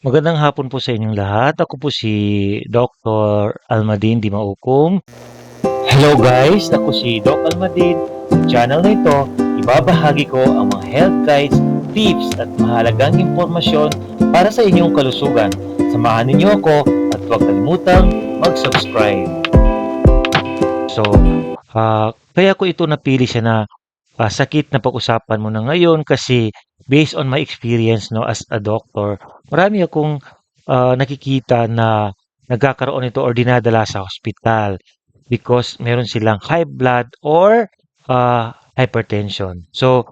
Magandang hapon po sa inyong lahat. Ako po si Dr. Almadin Dimaukom. Hello guys! Ako si Doc Almadin. Sa channel na ito, ibabahagi ko ang mga health guides, tips at mahalagang impormasyon para sa inyong kalusugan. Samahan ninyo ako at huwag kalimutang mag-subscribe. So, ah, kaya ko ito napili siya na ah, sakit na pag-usapan mo na ngayon kasi based on my experience no as a doctor, marami akong ah, nakikita na nagkakaroon ito or dinadala sa hospital because meron silang high blood or ah, hypertension. So,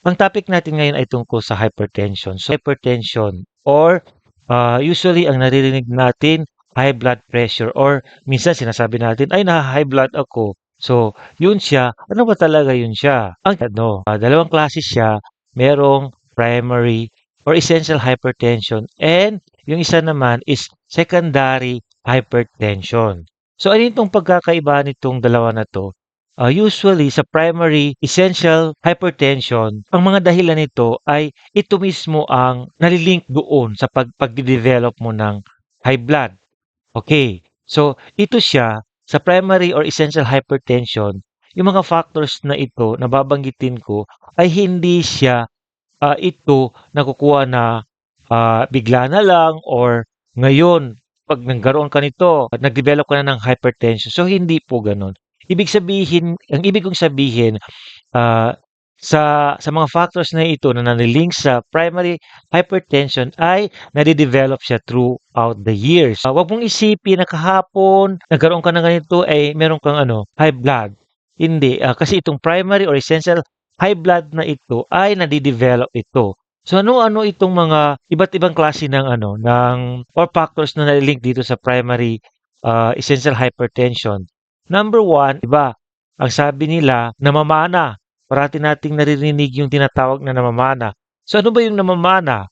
ang topic natin ngayon ay tungkol sa hypertension. So, hypertension or ah, usually ang naririnig natin high blood pressure or minsan sinasabi natin ay na high blood ako. So, yun siya. Ano ba talaga yun siya? Ang ano, ah, dalawang klase siya. Merong primary or essential hypertension and yung isa naman is secondary hypertension. So, ano itong pagkakaiba nitong dalawa na to? Ah, usually, sa primary essential hypertension, ang mga dahilan nito ay ito mismo ang nalilink doon sa pag pagde-develop mo ng high blood. Okay. So, ito siya sa primary or essential hypertension, yung mga factors na ito na babanggitin ko ay hindi siya ah, ito nakukuha na ah, bigla na lang or ngayon pag nagkaroon ka nito, nag-develop ka na ng hypertension. So, hindi po ganun. Ibig sabihin, ang ibig kong sabihin, ah, sa sa mga factors na ito na nanilink sa primary hypertension ay nade-develop siya throughout the years. Uh, wag mong isipin na kahapon nagkaroon ka ng ganito ay meron kang ano, high blood. Hindi, ah, kasi itong primary or essential high blood na ito ay nade-develop ito. So ano-ano itong mga iba't ibang klase ng ano ng or factors na nalilink dito sa primary ah, essential hypertension. Number one, 'di ba? Ang sabi nila, namamana. Parati nating naririnig yung tinatawag na namamana. So ano ba yung namamana?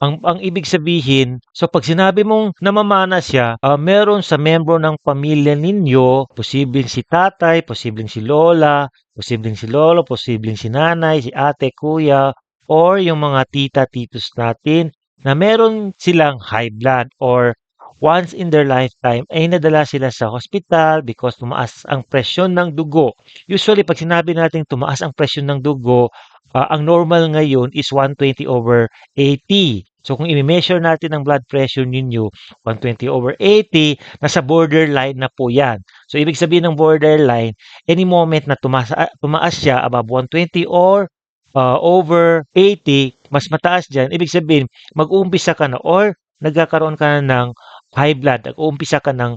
Ang ang ibig sabihin, so pag sinabi mong namamana siya, ah, meron sa membro ng pamilya ninyo, posibleng si tatay, posibleng si lola, posibleng si lolo, posibleng si nanay, si ate, kuya, or yung mga tita, titos natin na meron silang high blood or once in their lifetime ay nadala sila sa hospital because tumaas ang presyon ng dugo. Usually, pag sinabi natin tumaas ang presyon ng dugo, ah, ang normal ngayon is 120 over 80. So, kung i-measure natin ang blood pressure ninyo, 120 over 80, nasa borderline na po yan. So, ibig sabihin ng borderline, any moment na tumaas, tumaas siya above 120 or ah, over 80, mas mataas dyan, ibig sabihin, mag-uumpisa ka na or nagkakaroon ka na ng high blood, nag-uumpisa ka ng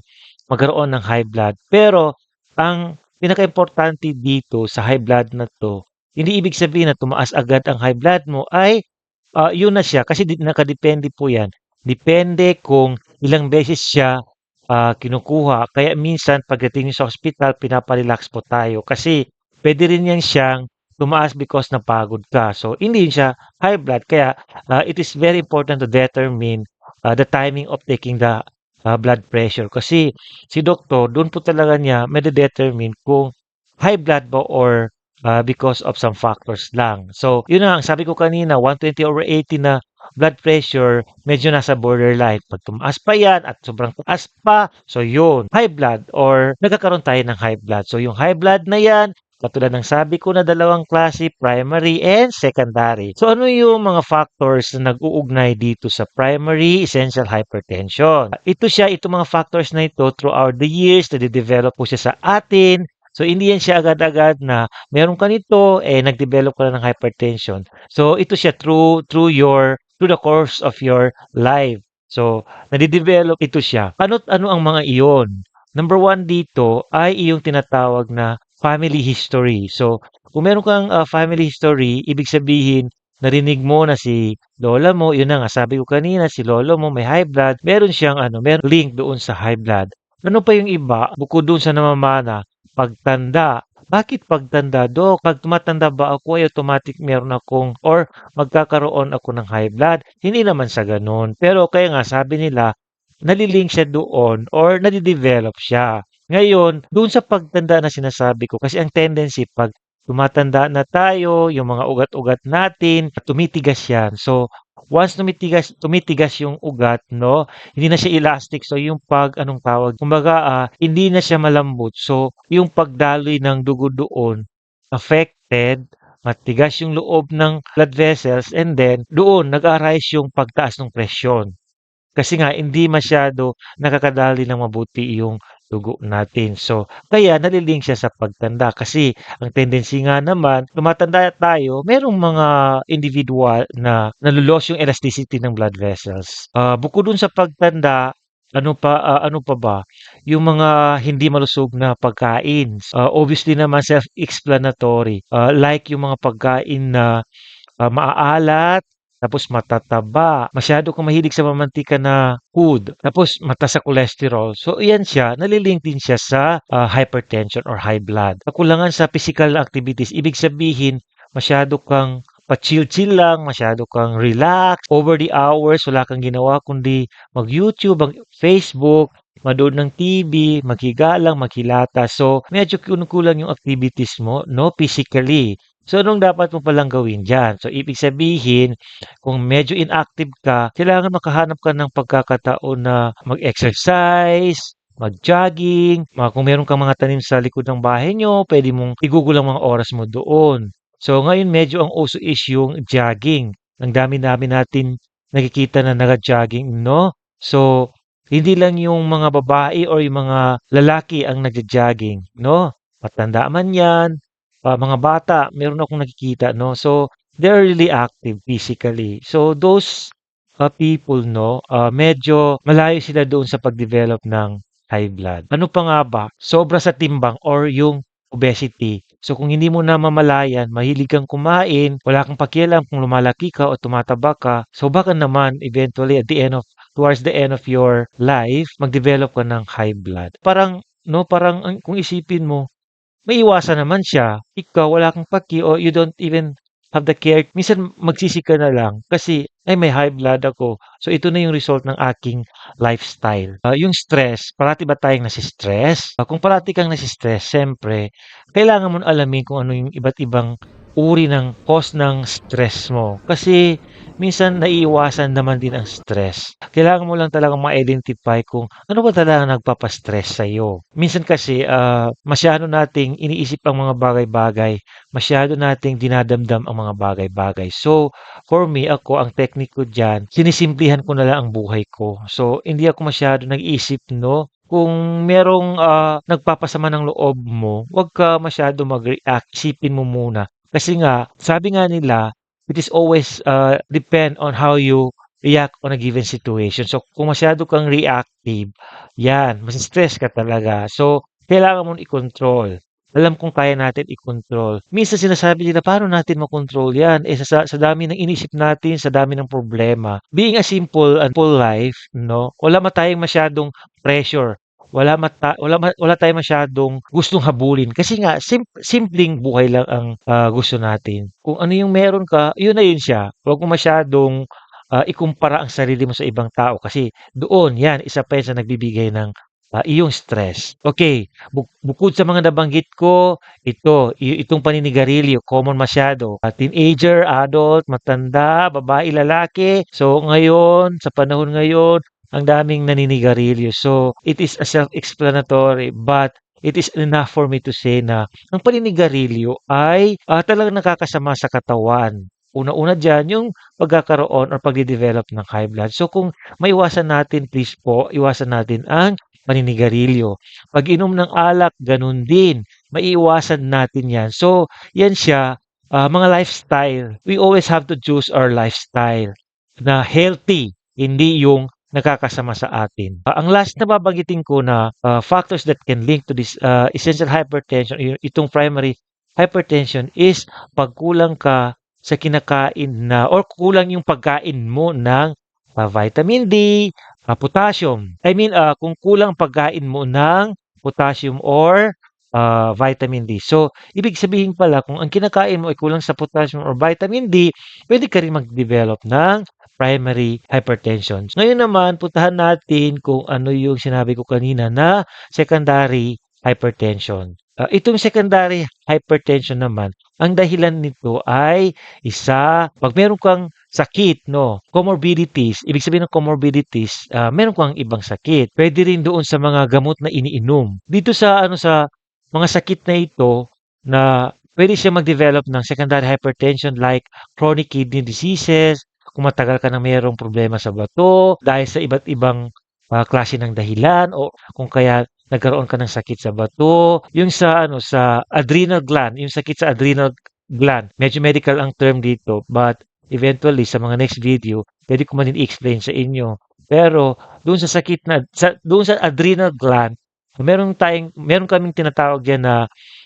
magkaroon ng high blood. Pero ang pinakaimportante dito sa high blood na 'to, hindi ibig sabihin na tumaas agad ang high blood mo ay, ah, yun na siya kasi nakadepende po 'yan. Depende kung ilang beses siya, ah, kinukuha. Kaya minsan pagdating sa ospital pinapa-relax po tayo kasi puwede rin 'yan siyang tumaas because napagod ka. So hindi siya high blood kaya, ah, it is very important to determine ah, the timing of taking the ah, blood pressure. Kasi si doktor, doon po talaga niya made-determine kung high blood ba or ah, because of some factors lang. So, yun na ang sabi ko kanina, 120 over 80 na blood pressure, medyo nasa borderline. Pag tumaas pa yan at sobrang taas pa, so yun, high blood or nagkakaroon tayo ng high blood. So, yung high blood na yan, Katulad ng sabi ko na dalawang klase, primary and secondary. So ano yung mga factors na nag-uugnay dito sa primary essential hypertension? Ito siya, itong mga factors na ito throughout the years na develop po siya sa atin. So hindi yan siya agad-agad na meron ka nito, eh nag-develop ka na ng hypertension. So ito siya through, through your, through the course of your life. So, nadidevelop ito siya. Ano't ano ang mga iyon? Number one dito ay iyong tinatawag na family history. So, kung meron kang ah, family history, ibig sabihin, narinig mo na si lola mo, yun na nga, sabi ko kanina, si lolo mo may high blood, meron siyang ano, meron link doon sa high blood. Ano pa yung iba, bukod doon sa namamana, pagtanda. Bakit pagtanda, Dok? Pag tumatanda ba ako, ay automatic meron akong or magkakaroon ako ng high blood? Hindi naman sa ganun. Pero kaya nga, sabi nila, nalilink siya doon or nadidevelop siya. Ngayon, doon sa pagtanda na sinasabi ko, kasi ang tendency pag tumatanda na tayo, yung mga ugat-ugat natin, tumitigas yan. So, once tumitigas tumitigas yung ugat 'no, hindi na siya elastic. So yung pag anong tawag, kumbaga, ah, hindi na siya malambot. So yung pagdaloy ng dugo doon affected, matigas yung loob ng blood vessels and then doon nag-a-rise yung pagtaas ng presyon. Kasi nga hindi masyado nakakadali ng mabuti yung dugo natin. So, kaya nali-link siya sa pagtanda kasi ang tendency nga naman tumatanda tayo, merong mga individual na nalo-loss yung elasticity ng blood vessels. Ah, bukod dun sa pagtanda, ano pa ah, ano pa ba? Yung mga hindi malusog na pagkain. Ah, obviously naman self-explanatory. Ah, like yung mga pagkain na ah, maaalat, tapos matataba, masyado kang mahilig sa mamantika na food, tapos mataas sa cholesterol. So, iyan siya, nalilink din siya sa ah, hypertension or high blood. Kakulangan sa physical activities, ibig sabihin, masyado kang pa-chill-chill lang, masyado kang relax, over the hours, wala kang ginawa kundi mag-YouTube, mag-Facebook, manood ng TV, maghiga lang, maghilata. So, medyo kunukulang yung activities mo, no, physically. So, anong dapat mo palang gawin dyan? So, ibig sabihin, kung medyo inactive ka, kailangan makahanap ka ng pagkakataon na mag-exercise, mag-jogging, kung meron kang mga tanim sa likod ng bahay nyo, pwede mong igugol ang mga oras mo doon. So, ngayon medyo ang uso is yung jogging. Ang dami-dami natin nakikita na naga-jogging, no? So, hindi lang yung mga babae or yung mga lalaki ang nagja-jogging, no? Matanda man yan, ah, mga bata, meron akong nakikita, no? So, they're really active physically. So, those uh, people, no, ah, medyo malayo sila doon sa pag-develop ng high blood. Ano pa nga ba? Sobra sa timbang or yung obesity. So, kung hindi mo namamalayan, mahilig kang kumain, wala kang pakialam kung lumalaki ka o tumataba ka, so baka naman eventually at the end of towards the end of your life, mag-develop ka ng high blood. Parang, no, parang ang- kung isipin mo, may iwasan naman siya. Ikaw, wala kang paki o you don't even have the care. Minsan magsisi ka na lang kasi ay may high blood ako. So ito na yung result ng aking lifestyle. Ah, yung stress, parati ba tayong nasi-stress? Ah, kung parati kang nasi-stress, siyempre, kailangan mo alamin kung ano yung iba't ibang uri ng cause ng stress mo. Kasi minsan naiiwasan naman din ang stress. Kailangan mo lang talagang ma-identify kung ano ba talaga nagpapastress sa'yo. Minsan kasi ah, masyado nating iniisip ang mga bagay-bagay, masyado nating dinadamdam ang mga bagay-bagay. So, for me, ako, ang technique ko dyan, sinisimplihan ko na lang ang buhay ko. So, hindi ako masyado nag-isip, no? Kung merong ah, nagpapasama ng loob mo, huwag ka masyado mag-react. Isipin mo muna. Kasi nga, sabi nga nila, it is always uh, depend on how you react on a given situation. So, kung masyado kang reactive, yan, mas stress ka talaga. So, kailangan mo i-control. Alam kong kaya natin i-control. Minsan sinasabi nila, paano natin makontrol yan? Eh, sa, sa dami ng inisip natin, sa dami ng problema. Being a simple and full life, no? Wala ma tayong masyadong pressure. Wala mata wala wala tayong masyadong gustong habulin kasi nga sim simpleng buhay lang ang, ah, gusto natin. Kung ano yung meron ka, yun na yun siya. Huwag mo masyadong, ah, ikumpara ang sarili mo sa ibang tao kasi doon, yan, isa pa yan sa nagbibigay ng, ah, iyong stress. Okey, buk bukod sa mga nabanggit ko, ito, itong paninigarilyo common masyado. Ah, teenager, adult, matanda, babae, lalaki. So ngayon, sa panahon ngayon, ang daming naninigarilyo. So, it is a self-explanatory but it is enough for me to say na ang paninigarilyo ay ah, talagang nakakasama sa katawan. Una-una dyan, yung pagkakaroon or pagde-develop ng high blood. So, kung maiwasan natin, please po, iwasan natin ang paninigarilyo. Pag-inom ng alak, ganun din. Maiiwasan natin yan. So, yan siya, ah, mga lifestyle. We always have to choose our lifestyle na healthy, hindi yung nakakasama sa atin. Ah, ang last na babanggitin ko na ah, factors that can link to this ah, essential hypertension, itong primary hypertension is pagkulang ka sa kinakain na or kulang yung pagkain mo ng ah, vitamin D, ah, potassium. I mean, ah, kung kulang pagkain mo ng potassium or ah, vitamin D. So, ibig sabihin pala kung ang kinakain mo ay kulang sa potassium or vitamin D, pwede ka rin mag-develop ng primary hypertension. Ngayon naman, puntahan natin kung ano yung sinabi ko kanina na secondary hypertension. Ah, itong secondary hypertension naman, ang dahilan nito ay isa, pag meron kang sakit, no? Comorbidities. Ibig sabihin ng comorbidities, ah, meron kang ibang sakit. Pwede rin doon sa mga gamot na iniinom. Dito sa ano sa mga sakit na ito na pwede siya mag-develop ng secondary hypertension like chronic kidney diseases, kung matagal ka na mayroong problema sa bato dahil sa iba't ibang ah, klase ng dahilan o kung kaya nagkaroon ka ng sakit sa bato, yung sa ano sa adrenal gland, yung sakit sa adrenal gland. Medyo medical ang term dito, but eventually sa mga next video, pwede ko man din i-explain sa inyo. Pero doon sa sakit na sa doon sa adrenal gland, meron tayong meron kaming tinatawag diyan na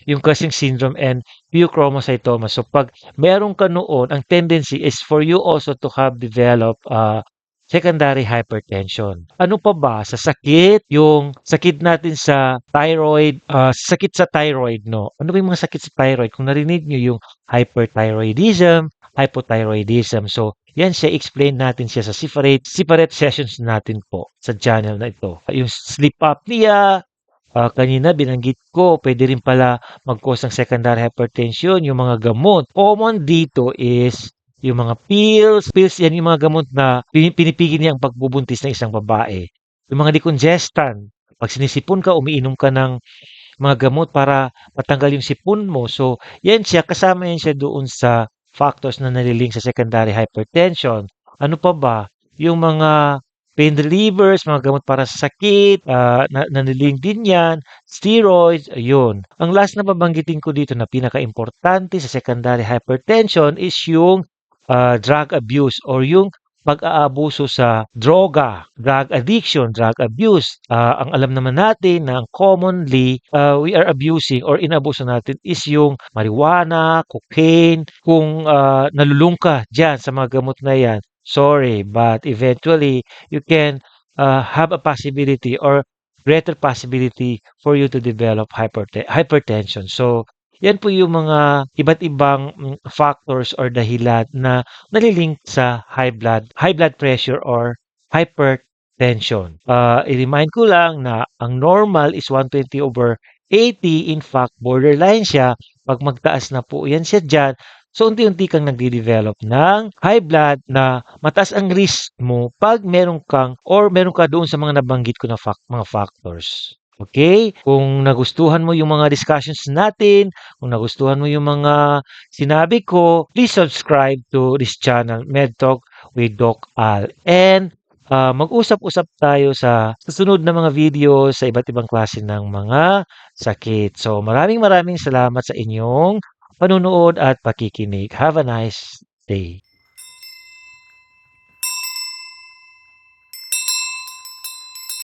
yung Cushing syndrome and pheochromocytoma. So pag meron ka noon, ang tendency is for you also to have developed uh, secondary hypertension. Ano pa ba sa sakit? Yung sakit natin sa thyroid, ah, sakit sa thyroid, no? Ano ba yung mga sakit sa thyroid? Kung narinig nyo yung hyperthyroidism, hypothyroidism. So, yan siya, explain natin siya sa separate, separate sessions natin po sa channel na ito. Yung sleep apnea, ah, kanina binanggit ko, pwede rin pala mag-cause ng secondary hypertension, yung mga gamot. Common dito is yung mga pills, pills yan yung mga gamot na pini- pinipigil niya ang pagbubuntis ng isang babae. Yung mga decongestant, pag sinisipon ka, umiinom ka ng mga gamot para matanggal yung sipon mo. So, yan siya, kasama yan siya doon sa factors na nalilink sa secondary hypertension. Ano pa ba? Yung mga pain relievers, mga gamot para sa sakit, ah, na, naniling din yan, steroids, ayun. Ang last na babanggitin ko dito na pinaka-importante sa secondary hypertension is yung ah, drug abuse or yung pag-aabuso sa droga, drug addiction, drug abuse. Ah, ang alam naman natin na commonly ah, we are abusing or inabuso natin is yung marijuana, cocaine, kung ah, nalulung dyan sa mga gamot na yan. Sorry, but eventually you can ah, have a possibility or greater possibility for you to develop hyperte- hypertension. So, yan po yung mga iba't ibang factors or dahilan na nalilink sa high blood high blood pressure or hypertension. Ah, i-remind ko lang na ang normal is 120 over 80. In fact, borderline siya. Pag magtaas na po yan siya dyan, so unti-unti kang nagde-develop ng high blood na mataas ang risk mo pag meron kang or meron ka doon sa mga nabanggit ko na fac- mga factors. Okay? Kung nagustuhan mo yung mga discussions natin, kung nagustuhan mo yung mga sinabi ko, please subscribe to this channel, MedTalk with Doc Al. And ah, mag-usap-usap tayo sa susunod na mga video sa iba't ibang klase ng mga sakit. So maraming maraming salamat sa inyong panunood at pakikinig. Have a nice day.